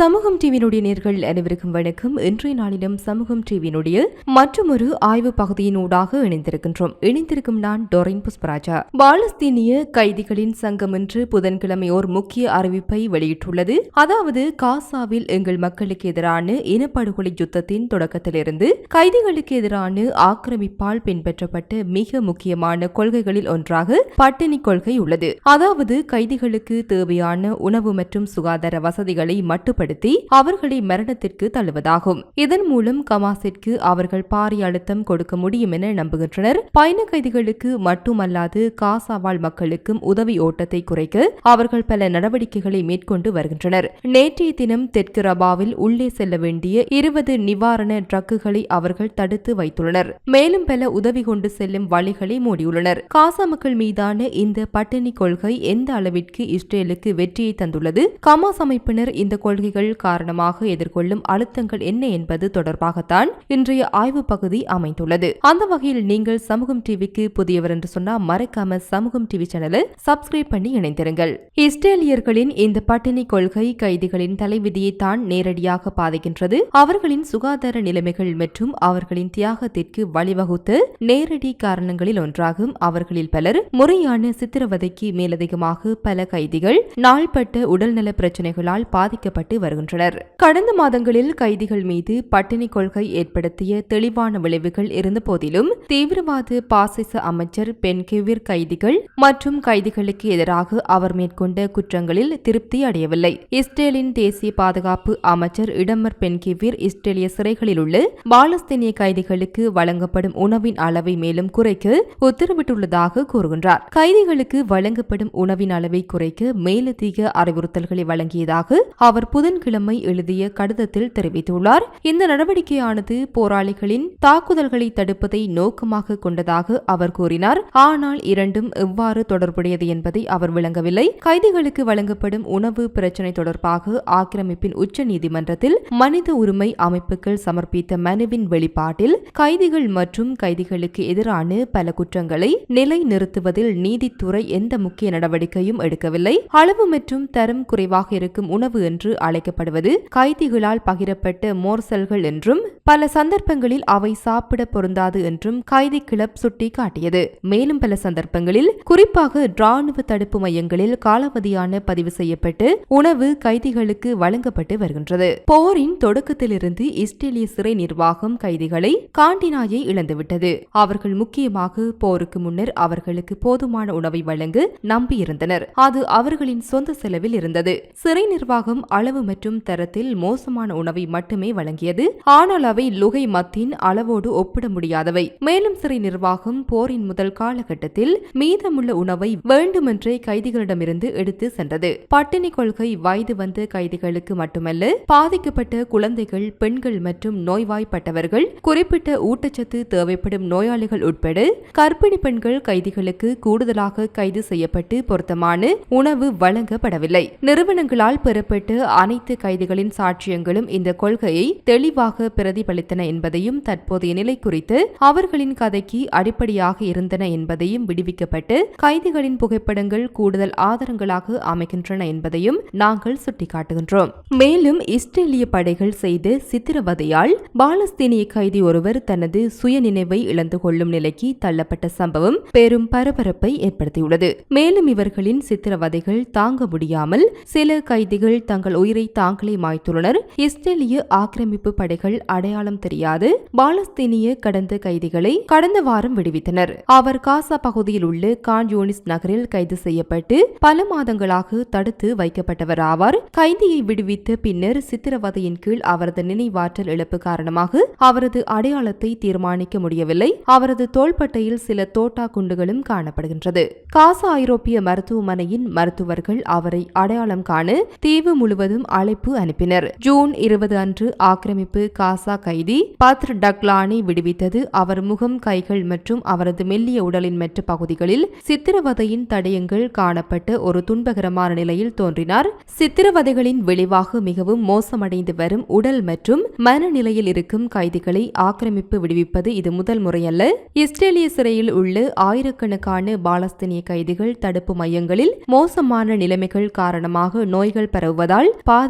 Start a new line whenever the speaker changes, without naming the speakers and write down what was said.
சமூகம் டிவியினுடைய நேர்கள் அனைவருக்கும் வணக்கம். இன்றைய நாளிலும் சமூகம் டிவியினுடைய மற்றொரு ஆய்வு பகுதியினூடாக இணைந்திருக்கின்றோம். இணைந்திருக்கும் நான் டொரின் புஷ்பராஜா. பாலஸ்தீனிய கைதிகளின் சங்கம் இன்று புதன்கிழமை ஓர் முக்கிய அறிவிப்பை வெளியிட்டுள்ளது. அதாவது காசாவில் எங்கள் மக்களுக்கு எதிரான இனப்படுகொலை யுத்தத்தின் தொடக்கத்திலிருந்து கைதிகளுக்கு எதிரான ஆக்கிரமிப்பால் பின்பற்றப்பட்ட மிக முக்கியமான கொள்கைகளில் ஒன்றாக பட்டினி கொள்கை உள்ளது. அதாவது கைதிகளுக்கு தேவையான உணவு மற்றும் சுகாதார வசதிகளை மட்டுப்படுத்தி அவர்களை மரணத்திற்கு தள்ளுவதாகும். இதன் மூலம் கமாஸிற்கு அவர்கள் பாரிய அழுத்தம் கொடுக்க முடியும் என நம்புகின்றனர். பயண கைதிகளுக்கு மட்டுமல்லாது காசாவால் மக்களுக்கும் உதவி ஓட்டத்தை குறைக்க அவர்கள் பல நடவடிக்கைகளை மேற்கொண்டு வருகின்றனர். நேற்றைய தினம் தெற்கு ரபாவில் உள்ளே செல்ல வேண்டிய இருபது நிவாரண ட்ரக்குகளை அவர்கள் தடுத்து வைத்துள்ளனர். மேலும் பல உதவி கொண்டு செல்லும் வழிகளை மூடியுள்ளனர். காசா மக்கள் மீதான இந்த பட்டினி கொள்கை எந்த அளவிற்கு இஸ்ரேலுக்கு வெற்றியை தந்துள்ளது? கமாஸ் அமைப்பினர் இந்த கொள்கைகள் காரணமாக எதிர்கொள்ளும் அழுத்தங்கள் என்ன என்பது தொடர்பாகத்தான் இன்றைய ஆய்வு பகுதி அமைந்துள்ளது. அந்த வகையில் நீங்கள் சமூகம் டிவிக்கு புதியவர் என்று சொன்னால் மறக்காம சமூகம் டிவி சேனலை சப்ஸ்கிரைப் பண்ணி இணைந்திருங்கள். இஸ்ரேலியர்களின் இந்த பட்டினி கொள்கை கைதிகளின் தலைவிதியை தான் நேரடியாக பாதிக்கின்றது. அவர்களின் சுகாதார நிலைமைகள் மற்றும் அவர்களின் தியாகத்திற்கு வழிவகுத்த நேரடி காரணங்களில் ஒன்றாகும். அவர்களில் பலர் முறையான சித்திரவதைக்கு மேலதிகமாக பல கைதிகள் நாள்பட்ட உடல்நல பிரச்சனைகளால் பாதிக்கப்பட்டு வருகின்றனர். கடந்த மாதங்களில் கைதிகள் மீது பட்டினி கொள்கை ஏற்படுத்திய தெளிவான விளைவுகள் இருந்தபோதிலும் தீவிரவாத பாசிச அமைச்சர் பென்கெவிர் கைதிகள் மற்றும் கைதிகளுக்கு எதிராக அவர் மேற்கொண்ட குற்றங்களில் திருப்தி அடையவில்லை. இஸ்ரேலின் தேசிய பாதுகாப்பு அமைச்சர் இடமர் பென்கெவிர் இஸ்ரேலிய சிறைகளில் உள்ள பாலஸ்தீனிய கைதிகளுக்கு வழங்கப்படும் உணவின் அளவை மேலும் குறைக்க உத்தரவிட்டுள்ளதாக கூறுகின்றார். கைதிகளுக்கு வழங்கப்படும் உணவின் அளவை குறைக்க மேலதிக அறிவுறுத்தல்களை வழங்கியதாக அவர் புது புதன்கிழமை எழுதிய கடிதத்தில் தெரிவித்துள்ளார். இந்த நடவடிக்கையானது போராளிகளின் தாக்குதல்களை தடுப்பதை நோக்கமாக கொண்டதாக அவர் கூறினார். ஆனால் இரண்டும் எவ்வாறு தொடர்புடையது என்பதை அவர் விளங்கவில்லை. கைதிகளுக்கு வழங்கப்படும் உணவு பிரச்சினை தொடர்பாக ஆக்கிரமிப்பின் உச்ச நீதிமன்றத்தில் மனித உரிமை அமைப்புகள் சமர்ப்பித்த மனுவின் வெளிப்பாட்டில் கைதிகள் மற்றும் கைதிகளுக்கு எதிரான பல குற்றங்களை நிலைநிறுத்துவதில் நீதித்துறை எந்த முக்கிய நடவடிக்கையும் எடுக்கவில்லை. அளவு மற்றும் தரம் குறைவாக இருக்கும் உணவு என்று அழைக்கப்படுவது கைதிகளால் பகிரப்பட்ட மோர்சல்கள் என்றும் பல சந்தர்ப்பங்களில் அவை சாப்பிட பொருந்தாது என்றும் கைதி கிளப் சுட்டிக்காட்டியது. மேலும் பல சந்தர்ப்பங்களில் குறிப்பாக ராணுவ தடுப்பு மையங்களில் காலாவதியான பதிவு செய்யப்பட்டு உணவு கைதிகளுக்கு வழங்கப்பட்டு வருகின்றது. போரின் தொடக்கத்திலிருந்து இஸ்ரேலிய சிறை நிர்வாகம் கைதிகளை காண்டினாயை இழந்துவிட்டது. அவர்கள் முக்கியமாக போருக்கு முன்னர் அவர்களுக்கு போதுமான உணவை வழங்க நம்பியிருந்தனர். அது அவர்களின் சொந்த செலவில் இருந்தது. சிறை நிர்வாகம் அளவு மற்றும் தரத்தில் மோசமான உணவை மட்டுமே வழங்கியது. ஆனால் அவை லுகை மத்தின் அளவோடு ஒப்பிட முடியாதவை. மேலும் சிறை நிர்வாகம் போரின் முதல் காலகட்டத்தில் மீதமுள்ள உணவை வேண்டுமென்றே கைதிகளிடமிருந்து எடுத்து சென்றது. பட்டினி கொள்கை வயது வந்த கைதிகளுக்கு மட்டுமல்ல பாதிக்கப்பட்ட குழந்தைகள் பெண்கள் மற்றும் நோய்வாய்ப்பட்டவர்கள் குறிப்பிட்ட ஊட்டச்சத்து தேவைப்படும் நோயாளிகள் உட்பட கர்ப்பிணி பெண்கள் கைதிகளுக்கு கூடுதலாக கைது செய்யப்பட்டு பொருத்தமான உணவு வழங்கப்படவில்லை. நிறுவனங்களால் பெறப்பட்ட அனைத்து கைதிகளின் சாட்சியங்களும் இந்த கொள்கையை தெளிவாக பிரதிபலித்தன என்பதையும் தற்போதைய நிலை குறித்து அவர்களின் கதைக்கு அடிப்படையாக இருந்தன என்பதையும் விடுவிக்கப்பட்டு கைதிகளின் புகைப்படங்கள் கூடுதல் ஆதாரங்களாக அமைகின்றன என்பதையும் நாங்கள் சுட்டிக்காட்டுகின்றோம். மேலும் இஸ்ரேலிய படைகள் செய்த சித்திரவதையால் பாலஸ்தீனிய கைதி ஒருவர் தனது சுய நினைவை இழந்து கொள்ளும் நிலைக்கு தள்ளப்பட்ட சம்பவம் பெரும் பரபரப்பை ஏற்படுத்தியுள்ளது. மேலும் இவர்களின் சித்திரவதைகள் தாங்க முடியாமல் சில கைதிகள் தங்கள் உயிரை தாங்களே மாய்த்துள்ளனர். இஸ்ரேலிய ஆக்கிரமிப்பு படைகள் அடையாளம் தெரியாது. பாலஸ்தீனிய கடந்த கைதிகளை கடந்த வாரம் விடுவித்தனர். அவர் காசா பகுதியில் உள்ள கான் யூனிஸ் நகரில் கைது செய்யப்பட்டு பல மாதங்களாக தடுத்து வைக்கப்பட்டவர் ஆவார். கைதியை விடுவித்த பின்னர் சித்திரவதையின் கீழ் அவரது நினைவாற்றல் இழப்பு காரணமாக அவரது அடையாளத்தை தீர்மானிக்க முடியவில்லை. அவரது தோள்பட்டையில் சில தோட்டா குண்டுகளும் காணப்படுகின்றது. காசா ஐரோப்பிய மருத்துவமனையின் மருத்துவர்கள் அவரை அடையாளம் காண தீவு முழுவதும் அழைப்பு அனுப்பினர். ஜூன் இருபது அன்று ஆக்கிரமிப்பு காசா கைதி பத்ர் டக்லானை விடுவித்தது. அவர் முகம் கைகள் மற்றும் அவரது மெல்லிய உடலின் மற்ற பகுதிகளில் சித்திரவதையின் தடயங்கள் காணப்பட்ட ஒரு துன்பகரமான நிலையில் தோன்றினார். சித்திரவதைகளின் விளைவாக மிகவும் மோசமடைந்து வரும் உடல் மற்றும் மனநிலையில் இருக்கும் கைதிகளை ஆக்கிரமிப்பு விடுவிப்பது இது முதல் முறையல்ல. இஸ்ரேலிய சிறையில் உள்ள ஆயிரக்கணக்கான பாலஸ்தீனிய கைதிகள் தடுப்பு மையங்களில் மோசமான நிலைமைகள் காரணமாக நோய்கள் பரவுவதால் பாதி